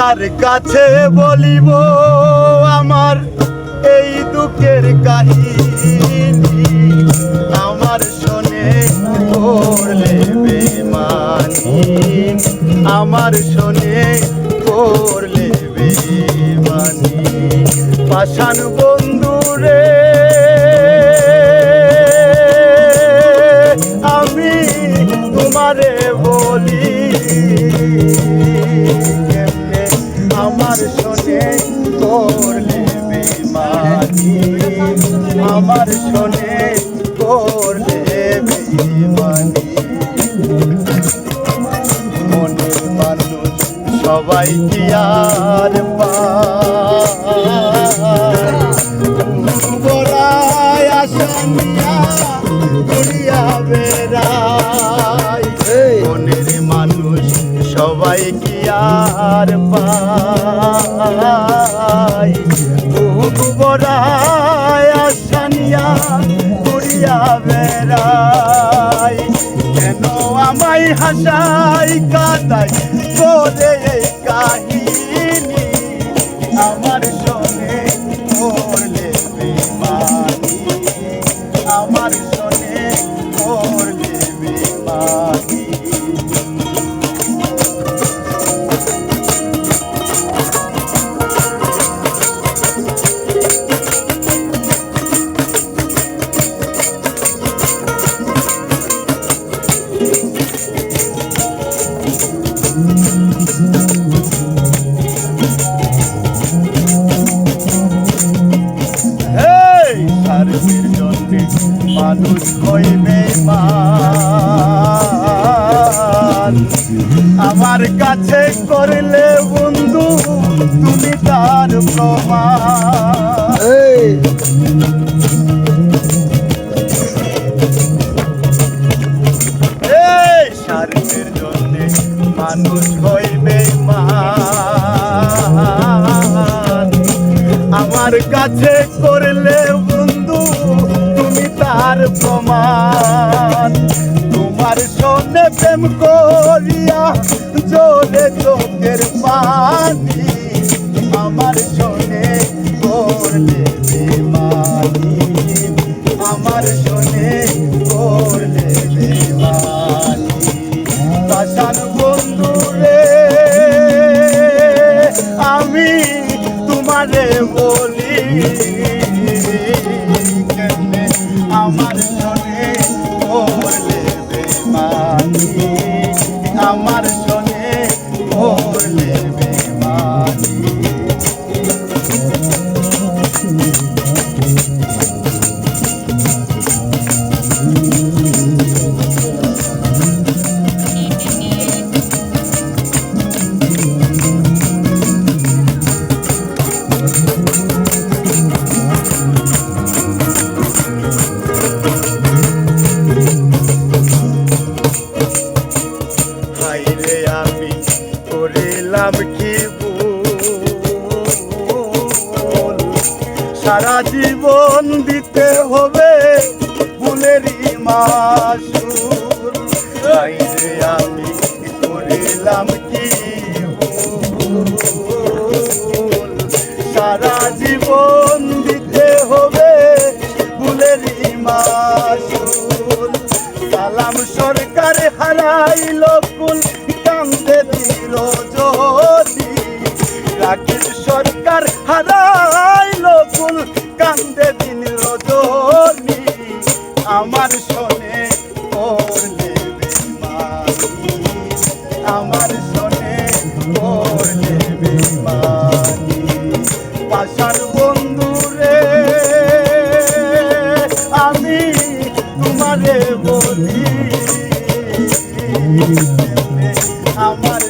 কার কাছে বলিব, আমার এই দুঃখের কাহিনী আমার শোনে করলে বেমানি আমার শোনে করলে বেমানি পাষাণ বন্ধুরে, আমি তোমারে আমার শোনে করলে বেমানি মনের মানুষ সবাই কি আর আসামিয়া দুনিয়া বেড়াই মনের মানুষ সবাই কি আর পায়? বড়াই আসানিয়া দুনিয়া বেড়াই। কেন আমায় হাসাই, কাদাই বলে এই কাহিনী? আমার সঙ্গে করলে বেমানি আমার মানুষ হইবে আমার কাছে করলে বন্ধু তুমি তার প্রমাণ। মানুষ হইবে আমার কাছে করলে বন্ধু, তুমি তার প্রমাণ। তোমার সঙ্গে প্রেম করিয়া জলে চোখের পানি। আমার সঙ্গে করলে বেমানি। আমার সঙ্গে তোমারে বলি। কেমনে আমার মনে করলে বেমানি আমার করিলাম সারা জীবন দিতে হবে ফুলেরই মাসুর। হাইরে আমি করিলাম কি? সারা জীবন দিতে হবে ফুলেরই মাসুল সালাম সরকার হারাইল কুল কান্দে দিল যদি রাকেশ সরকার হারাইল কুল কান্দে দিন রজনী। আমার শোনে করলে আমার শোনে করলে বেমানি পাশার বন্ধু রে আমি তোমারে বলি, আমার